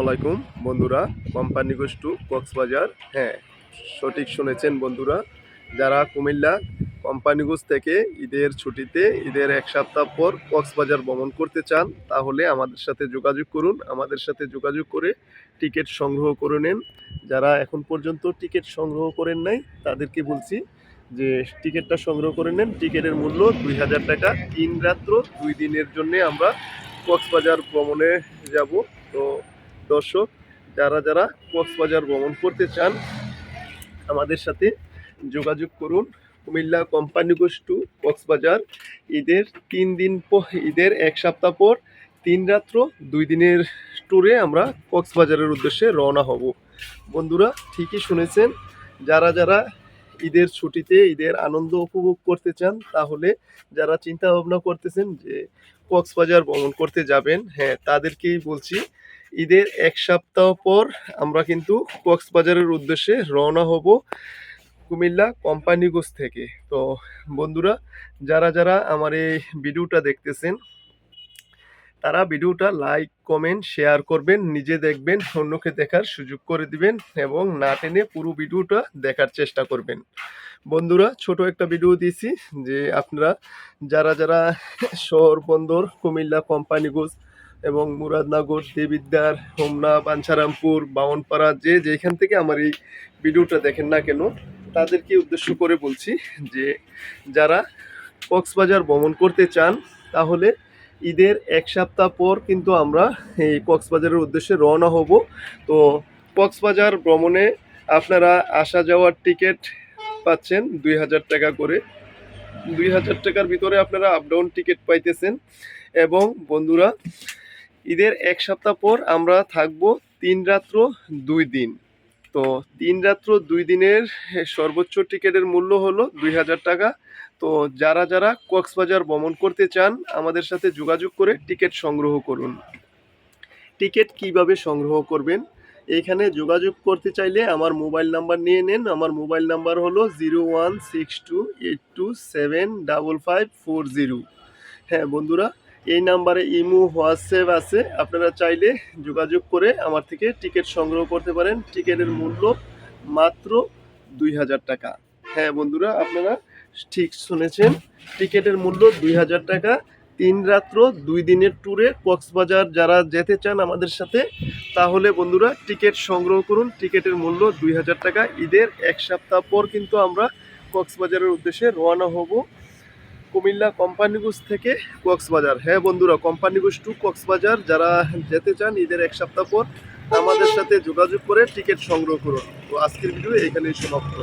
আলাইকুম, বন্ধুরা। Company to, Cox's Bazar. হ্যাঁ সঠিক শুনেছেন বন্ধুরা। যারা কুমিল্লা কোম্পানিগঞ্জ থেকে ঈদের ছুটিতে, ঈদের এক সপ্তাহ পর কক্সবাজার ভ্রমণ করতে চান, তাহলে আমাদের সাথে যোগাযোগ করুন। আমাদের সাথে যোগাযোগ করে টিকিট সংগ্রহ করে নেন। যারা এখন পর্যন্ত টিকিট সংগ্রহ করেন নাই, তাদেরকে বলছি যে টিকিটটা সংগ্রহ করে নেন। টিকিটের মূল্য দুই হাজার টাকা। তিন রাত্র দুই দিনের জন্য আমরা কক্সবাজার ভ্রমণে যাব। তো দর্শক, যারা যারা কক্সবাজার ভ্রমণ করতে চান, আমাদের সাথে যোগাযোগ করুন। কুমিল্লা কোম্পানি গোষ্ঠী কক্সবাজার। ঈদের তিন দিন ঈদের এক সপ্তাহ পর, তিন রাত্র, দুই দিনের ট্যুরে আমরা কক্সবাজারের উদ্দেশ্যে রওনা হব। বন্ধুরা, ঠিকই শুনেছেন, যারা যারা ঈদের ছুটিতে ঈদের আনন্দ উপভোগ করতে চান, তাহলে যারা চিন্তা ভাবনা করতেছেন যে কক্সবাজার ভ্রমণ করতে যাবেন হ্যাঁ তাদেরকেই বলছি ঈদের এক সপ্তাহ পর আমরা কিন্তু কক্সবাজারের উদ্দেশ্যে রওনা হব কুমিল্লা কোম্পানিগঞ্জ থেকে। তো বন্ধুরা, যারা যারা আমার এই ভিডিওটা দেখতেছেন, তারা ভিডিওটা লাইক, কমেন্ট, শেয়ার করবেন, নিজে দেখবেন, অন্যকে দেখার সুযোগ করে দিবেন এবং না টেনে পুরো ভিডিওটা দেখার চেষ্টা করবেন। বন্ধুরা, ছোট একটা ভিডিও দিয়েছি যে আপনারা যারা যারা শহর বন্দর কুমিল্লা কোম্পানিগঞ্জ এবং মুরাদনগর দেবিদ্দার হোমনা, বাঞ্ছারামপুর, বামনপাড়া, যে যেখান থেকে আমার এই ভিডিওটা দেখেন না কেন, তাদেরকে উদ্দেশ্য করে বলছি যে যারা কক্সবাজার ভ্রমণ করতে চান, তাহলে ঈদের এক সপ্তাহ পর কিন্তু আমরা এই কক্সবাজারের উদ্দেশ্যে রওনা হব। তো কক্সবাজার ভ্রমণে আপনারা আসা যাওয়ার টিকিট পাচ্ছেন দুই হাজার টাকা করে। দুই হাজার টাকার ভিতরে আপনারা আপ ডাউন টিকিট পাইতেছেন। এবং বন্ধুরা ঈদের এক সপ্তাহ পর আমরা থাকব তিন রাত্র দুই দিন। তো তিন রাত্র দুই দিনের সর্বোচ্চ টিকিটের মূল্য হলো দুই হাজার টাকা। তো যারা যারা কক্সবাজার ভ্রমণ করতে চান, আমাদের সাথে যোগাযোগ করে টিকিট সংগ্রহ করুন। টিকিট কীভাবে সংগ্রহ করবেন? এইখানে যোগাযোগ করতে চাইলে আমার মোবাইল নাম্বার নিয়ে নেন। আমার মোবাইল নাম্বার হলো zero one six two eight two seven double five four zero. হ্যাঁ বন্ধুরা এই নাম্বারে ইমু, হোয়াটসঅ্যাপ আছে। আপনারা চাইলে যোগাযোগ করে আমার থেকে টিকিট সংগ্রহ করতে পারেন। টিকিটের মূল্য মাত্র দুই হাজার টাকা। হ্যাঁ বন্ধুরা, আপনারা ঠিক শুনেছেন, টিকিটের মূল্য দুই হাজার টাকা। তিন রাত্র দুই দিনের ট্যুরে কক্সবাজার যারা যেতে চান আমাদের সাথে, তাহলে বন্ধুরা টিকিট সংগ্রহ করুন। টিকিটের মূল্য দুই হাজার টাকা। ঈদের এক সপ্তাহ পর কিন্তু আমরা কক্সবাজারের উদ্দেশ্যে রওনা হব। কুমিল্লা কোম্পানিগঞ্জ থেকে কক্সবাজার। হ্যাঁ বন্ধুরা কোম্পানিগঞ্জ টু কক্সবাজার, যারা যেতে চান ঈদের এক সপ্তাহ পর, আমাদের সাথে যোগাযোগ করে টিকিট সংগ্রহ করুন। তো আজকের ভিডিও এখানেই সমাপ্ত।